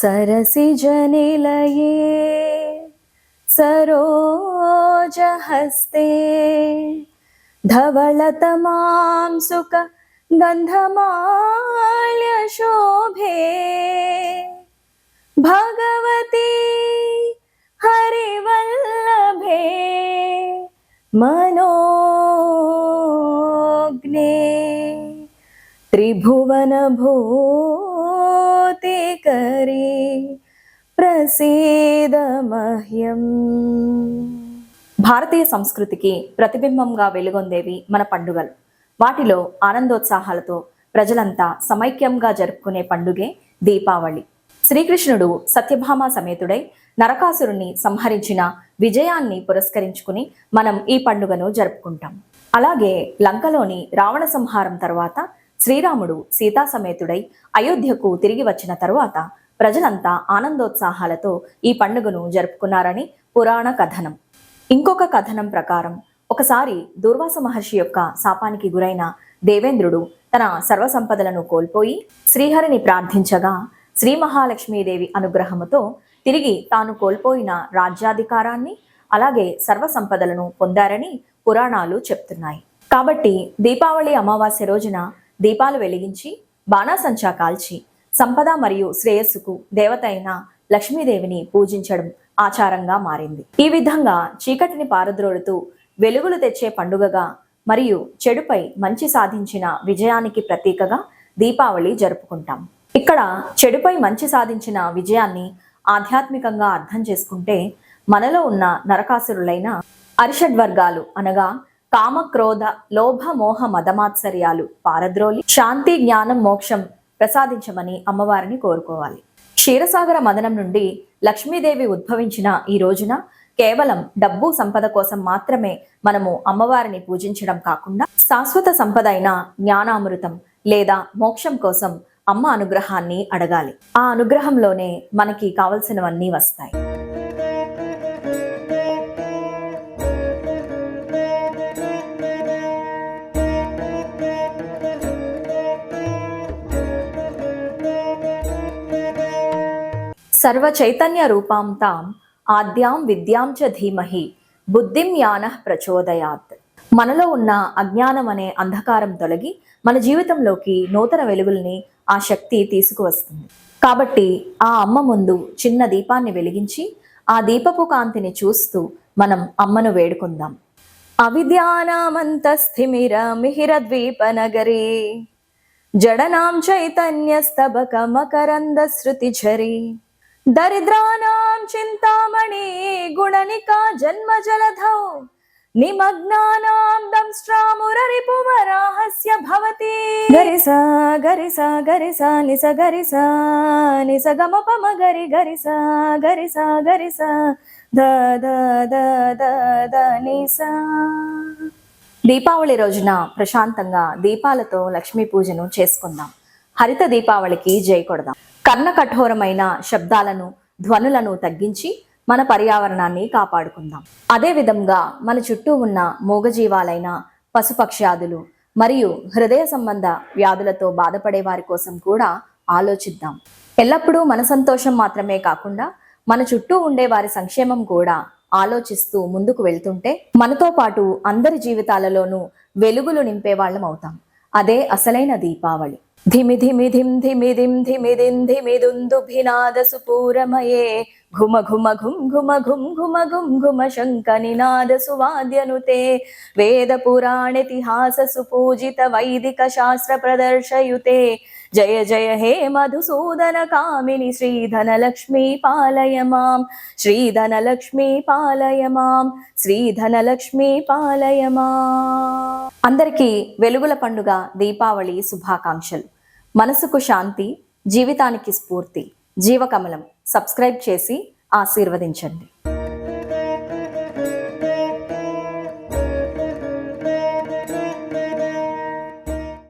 सरसिजनिलये सरोजहस्ते धवलतमां सुख गन्धमाल्यशोभे। भगवती हरिवल्लभे मनोज्ञे करे ప్రసీద మహ్యం. భారతీయ సంస్కృతికి ప్రతిబింబంగా వెలుగొందేవి మన పండుగలు. వాటిలో ఆనందోత్సాహాలతో ప్రజలంతా సమైక్యంగా జరుపుకునే పండుగే దీపావళి. శ్రీకృష్ణుడు సత్యభామ సమేతుడై నరకాసురుణ్ణి సంహరించిన విజయాన్ని పురస్కరించుకుని మనం ఈ పండుగను జరుపుకుంటాం. అలాగే లంకలోని రావణ సంహారం తర్వాత శ్రీరాముడు సీతాసమేతుడై అయోధ్యకు తిరిగి వచ్చిన తరువాత ప్రజలంతా ఆనందోత్సాహాలతో ఈ పండుగను జరుపుకున్నారని పురాణ కథనం. ఇంకొక కథనం ప్రకారం ఒకసారి దుర్వాస మహర్షి యొక్క శాపానికి గురైన దేవేంద్రుడు తన సర్వసంపదలను కోల్పోయి శ్రీహరిని ప్రార్థించగా శ్రీ మహాలక్ష్మీదేవి అనుగ్రహముతో తిరిగి తాను కోల్పోయిన రాజ్యాధికారాన్ని అలాగే సర్వ సంపదలను పొందారని పురాణాలు చెప్తున్నాయి. కాబట్టి దీపావళి అమావాస్య రోజున దీపాలు వెలిగించి బాణాసంచా కాల్చి సంపద మరియు శ్రేయస్సుకు దేవత అయిన లక్ష్మీదేవిని పూజించడం ఆచారంగా మారింది. ఈ విధంగా చీకటిని పారద్రోడుతూ వెలుగులు తెచ్చే పండుగగా మరియు చెడుపై మంచి సాధించిన విజయానికి ప్రతీకగా దీపావళి జరుపుకుంటాం. ఇక్కడ చెడుపై మంచి సాధించిన విజయాన్ని ఆధ్యాత్మికంగా అర్థం చేసుకుంటే మనలో ఉన్న నరకాసురులైన అరిషడ్ వర్గాలు అనగా కామ క్రోధ లోభ మోహ మదమాత్సర్యాలు పారద్రోలి శాంతి జ్ఞానం మోక్షం ప్రసాదించమని అమ్మవారిని కోరుకోవాలి. క్షీరసాగర మదనం నుండి లక్ష్మీదేవి ఉద్భవించిన ఈ రోజున కేవలం డబ్బు సంపద కోసం మాత్రమే మనము అమ్మవారిని పూజించడం కాకుండా శాశ్వత సంపద అయిన జ్ఞానామృతం లేదా మోక్షం కోసం అమ్మ అనుగ్రహాన్ని అడగాలి. ఆ అనుగ్రహంలోనే మనకి కావలసినవన్నీ వస్తాయి. సర్వ చైతన్య రూపాం తాం ఆద్యాం విద్యాం చ ధీమహి బుద్ధిం యాన ప్రచోదయాత్. మనలో ఉన్న అజ్ఞానం అనే అంధకారం తొలగి మన జీవితంలోకి నూతన వెలుగుల్ని ఆ శక్తి తీసుకువస్తుంది. కాబట్టి ఆ అమ్మ ముందు చిన్న దీపాన్ని వెలిగించి ఆ దీపపు కాంతిని చూస్తూ మనం అమ్మను వేడుకుందాం. అవిద్యానామంతస్థిమిర మిహిర ద్వీప నగరీ జడనాం చైతన్యస్తబక మకరంద శృతి ఝరి దరిద్రానాం చింతామణి గుణనికా జన్మ జలధౌ నిమగ్నానాం దంష్ట్రామురరిపువరాహస్య భవతి. గరిసా గరిసా గరిసా నిస గరిసా నిస గమ గరి గరిసా గరిసా గరిసా ద ద ద ద ద నిసా. దీపావళి రోజున ప్రశాంతంగా దీపాలతో లక్ష్మీ పూజను చేసుకుందాం. హరిత దీపావళికి జై కొడదాం. కర్ణ కఠోరమైన శబ్దాలను ధ్వనులను తగ్గించి మన పర్యావరణాన్ని కాపాడుకుందాం. అదే విధంగా మన చుట్టూ ఉన్న మూగజీవాలైన పశుపక్ష్యాదులు మరియు హృదయ సంబంధ వ్యాధులతో బాధపడే వారి కోసం కూడా ఆలోచిద్దాం. ఎల్లప్పుడూ మన సంతోషం మాత్రమే కాకుండా మన చుట్టూ ఉండే వారి సంక్షేమం కూడా ఆలోచిస్తూ ముందుకు వెళ్తుంటే మనతో పాటు అందరి జీవితాలలోనూ వెలుగులు నింపే వాళ్ళం అవుతాం. అదే అసలైన దీపావళి. ధిమి ధిమి ధిమ్ ధిమి ధిమ్ ధిమి ధిమ్ ధిమి దుందుభినాద సుపూరమయే. ఘుమ ఘుమ ఘుం ఘుమ ఘుం ఘుమ ఘుం ఘుమ శంక నినాద సువాద్యనుతే. వేద పురాణితిహాస సుపూజిత వైదిక శాస్త్ర ప్రదర్శయుతే. జయ జయ హే మధుసూదన కామిని శ్రీధనలక్ష్మి పాలయ మాం శ్రీధనలక్ష్మి పాలయ మాం శ్రీధనలక్ష్మి పాలయ మాం అందరికీ వెలుగుల పండుగ దీపావళి శుభాకాంక్షలు. మనసుకు శాంతి జీవితానికి స్ఫూర్తి జీవకమలం. సబ్స్క్రైబ్ చేసి ఆశీర్వదించండి.